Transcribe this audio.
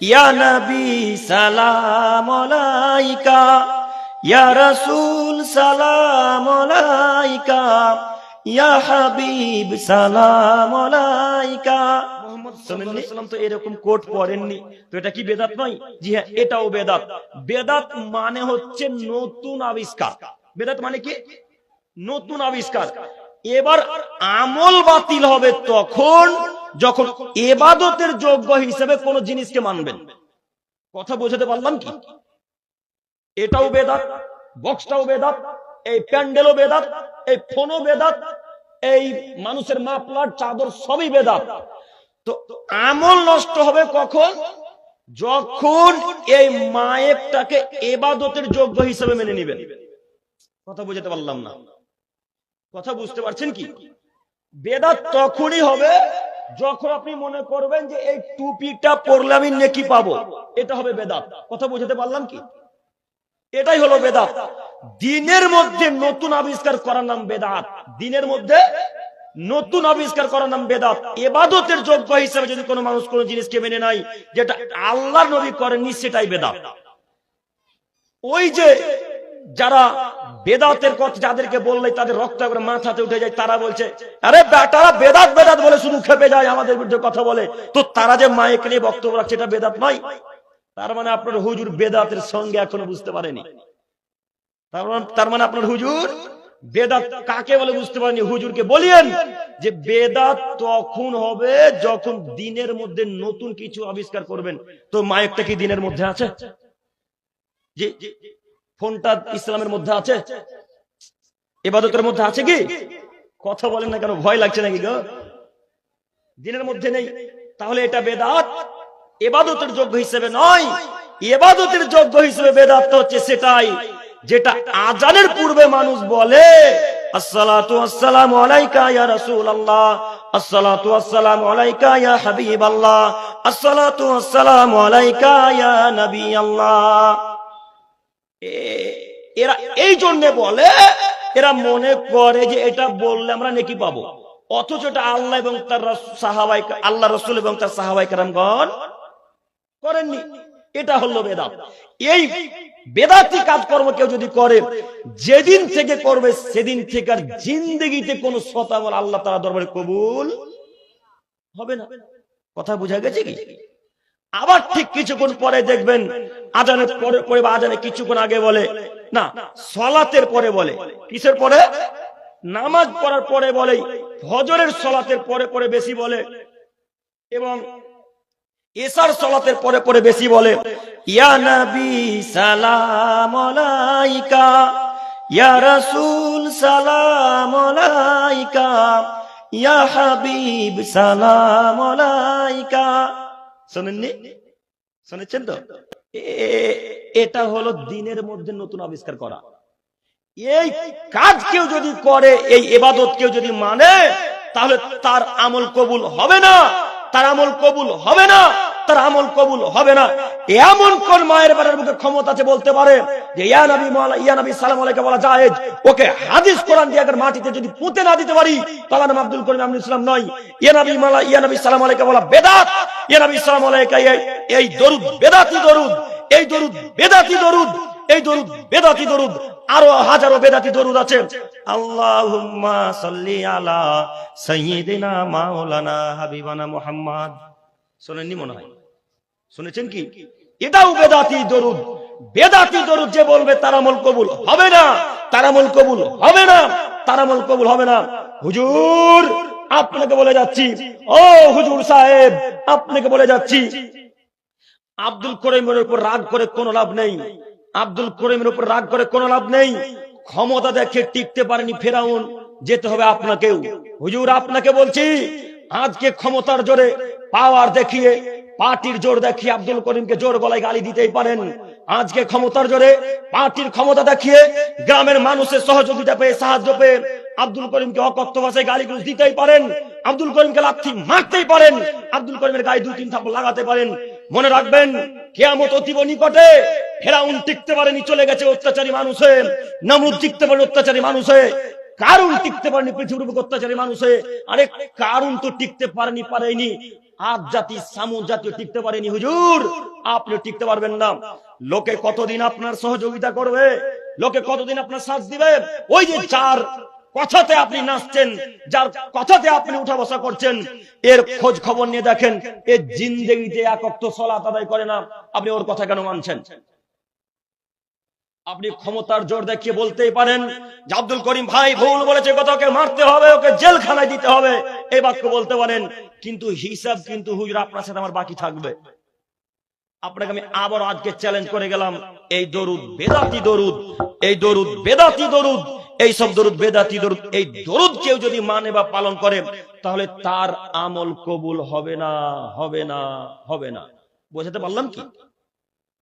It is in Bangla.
ইয়া নবী সালাম আলাইকা ইয়া রাসূল সালাম আলাইকা ইয়া হাবিব সালাম আলাইকা। মোহাম্মদ সাল্লাল্লাহু আলাইহি ওয়াসাল্লাম তো এরকম কোট পড়েননি তো এটা কি বেদাত নয়? জি হ্যাঁ এটাও বেদাত। বেদাত মানে হচ্ছে নতুন আবিষ্কার। বেদাত মানে কি? নতুন আবিষ্কার। এবার আমল বাতিল হবে তখন যখন এবাদতের যোগ্য হিসেবে কোন জিনিসকে মানবেন। কথা বোঝাতে পারলাম কি? এটাও বেদাত, বক্সটাও বেদাত, এই প্যান্ডেলও বেদাত, এই ফোনও বেদাত, এই মানুষের মাপলার চাদর সবই বেদাত। তো আমল নষ্ট হবে কখন? যখন এই মায়েরটাকে এবাদতের যোগ্য হিসেবে মেনে নেবেন। কথা বুঝাতে পারলাম না। কথা বুঝতে পারছেন কি? বেদাত তখনই হবে যখন আপনি মনে করবেন যে এই টুপিটা পরলে আমি নেকি পাবো, এটা হবে বেদাত। কথা বুঝাতে পারলাম কি? এটাই হলো বেদাত। দিনের মধ্যে নতুন আবিষ্কার করার নাম বেদাত। দিনের মধ্যে নতুন আবিষ্কার করার নাম বেদাত। এবাদতের যোগ্য হিসেবে যদি কোনো মানুষ কোনো জিনিসকে মেনে নাই যেটা আল্লাহ নবী করেননি, সেটাই বেদাত। ওই যে যারা বেদাতের কথা যাদেরকে বললে তাদের রক্ত করে মাথাতে উঠে যায়, তারা বলছে, আরে বেটারা, বেদাত বেদাত বলে শুধু খেপে যায়, আমাদের বিরুদ্ধে কথা বলে। তো তারা যে মায়ের নিয়ে বক্তব্য রাখছে, এটা বেদাত নয়। তার মানে আপনার হুজুর বেদাতের সঙ্গে এখনও বুঝতে পারেনি। তার মানে মানে আপনার হুজুর বেদাত কাকে বলে বুঝতে পারেনি? হুজুরকে বলিয়েন যে বেদাত তখন হবে যখন দিনের মধ্যে নতুন কিছু আবিষ্কার করবেন। তো মায়েরটা কি দিনের মধ্যে আছে? ফোনটা ইসলামের মধ্যে আছে? এবাদতের মধ্যে আছে কি? কথা বলেন না কেন, ভয় লাগছে নাকি গো? দিনের মধ্যে নেই, তাহলে এটা বেদাত? এবাদতের যোগ্য হিসেবে নয় এবাদতের যোগ্য হিসেবে বেদাত হচ্ছে সেটাই, যেটা আজানের পূর্বে মানুষ বলে, আসসালাতু আসসালামু আলাইকা ইয়া রাসূলুল্লাহ, আসসালাতু আসসালামু আলাইকা ইয়া হাবিবাল্লাহ, আসসালাতু আসসালামু আলাইকা ইয়া নবী আল্লাহ এরা এই জন্য বলে, এরা মনে করে যে এটা বললে আমরা নেকি পাবো। অথচ এটা আল্লাহ এবং তার সাহাবাই আল্লাহ রসুল এবং তার সাহাবাই কারামগণ করেননি। এটা হলো বেদাত। এই বেদাতি কাজকর্ম কেউ যদি করে, যেদিন থেকে করবে সেদিন থেকে আর জিন্দগিতে কোন শতামল আল্লাহ তারা দরবারে কবুল হবে না। কথা বোঝা গেছে কি? আবার ঠিক কিছুক্ষণ পরে দেখবেন আজানের পরে পরে বা আজানে কিছুক্ষণ আগে বলে, না, সলাতের পরে বলে। কিসের পরে? নামাজ পড়ার পরে বলে, ফজরের সলাতের পরে পরে বেশি বলে। এবং এসার সলাতের পরে পরে বেশি বলে, ইয়া নবী সালাম আলাইকা, ইয়া রাসূল সালাম আলাইকা, ইয়া হাবিব সালাম আলাইকা। শোনেননি? শুনেছেন তো? এটা হলো দিনের মধ্যে নতুন আবিষ্কার করা। এই কাজ কেউ যদি করে, এই এবাদত কেউ যদি মানে তাহলে তার আমল কবুল হবে না, তার আমল কবুল হবে না, তার আমল কবুল হবে না। এমন কোন মায়ের বাড়ির মুখে ক্ষমতা আছে বলতে পারে যে, ইয়া নবী মাওলা ইয়া নবী সালাম আলাইকা বলা জায়েজ, ওকে হাদিস কোরআন দিয়ে আগে মাটিতে যদি পুঁতে না দিতে পারি তাহলে নাম আব্দুল করিম আমিনুল ইসলাম নয়। ইয়া নবী মাওলা ইয়া নবী সালাম আলাইকা বলা বেদাত ইয়া এই- দরুদ দরুদ, এই দরুদ দরুদ, এই দরুদ দরুদ, আরও হাজারো দরুদ আছে। সাল্লি আলা হাবিবানা মনে হয়? শুনেছেন কি? এটাও বেদাতি দরুদ বেদাতি দরুদ যে বলবে তার আমল কবুল হবে না, তার আমল কবুল হবে না, তার আমল কবুল হবে না। হুজুর আপনাকে বলে যাচ্ছি, ও হুজুর সাহেব, আপনাকে বলে যাচ্ছি, আব্দুল করিমের উপর রাগ করে কোনো লাভ নেই, আব্দুল করিমের উপর রাগ করে কোনো লাভ নেই, ক্ষমতা দেখে টিকতে পারেনি ফেরাউন, যেতে হবে আপনাকেও। হুজুর, আপনাকে বলছি, আজকে ক্ষমতার জোরে পাওয়ার দেখিয়ে, পার্টির জোর দেখিয়ে আব্দুল করিমকে জোর গলায় গালি দিতেই পারেন। আজকে ক্ষমতার জোরে পার্টির ক্ষমতা দেখিয়ে গ্রামের মানুষের সহযোগিতা পেয়ে, সাহায্য পেয়ে আব্দুল করিমকে অকথ্য ভাষায় গালি গুলো দিতেই পারেন, আব্দুল করিমকে লাথি মারতেই পারেন, আব্দুল করিমের গায়ে দুই, তিন থাপ্পড় লাগাতে পারেন। মনে রাখবেন, কেয়ামত অতীব নিকটে ফেরাউন টিকতে পারেনি, চলে গেছে অত্যাচারী মানুষে নামরুদ টিকতে পারে অত্যাচারী মানুষে কারুন টিকতে পারেনি, পৃথিবীর বুকে অত্যাচারী মানুষে আরে কারুন তো টিকতে পারেনি পারেনি। আজ জাতি, সামুদ জাতীয় টিকতে পারেনি, হুজুর। আপনি টিকতে পারবেন না। লোকে কতদিন আপনার সহযোগিতা করবে? লোকে কতদিন আপনার সাথ দিবে? ওই যে চার কথাতে আপনি নাচছেন, যার কথাতে আপনি উঠা বসা করছেন, এর খোঁজ খবর নিয়ে দেখেন, এ জিন্দেগিতে একক তো সলাত আদায় করে না, আপনি ওর কথা কেন মানছেন? আপনি ক্ষমতার জোর দেখিয়ে বলতেই পারেন আব্দুল করিম ভাই ভুল বলেছে ওকে মারতে হবে, ওকে জেলখানায় দিতে হবে, এই বাক্য বলতে পারেন, কিন্তু হিসাব কিন্তু হুজুর আপনার সাথে আমার বাকি থাকবে। আপনাকে আমি আবার আজকে চ্যালেঞ্জ করে গেলাম, এই দরুদ বেদাতি দরুদ, এই দরুদ বেদাতি দরুদ এই সব দরুদ বেদাতি দরুদ, এই দরুদ কেউ যদি মানে বা পালন করে, তাহলে তার আমল কবুল হবে না হবে না হবে না। বোঝাতে পারলাম কি?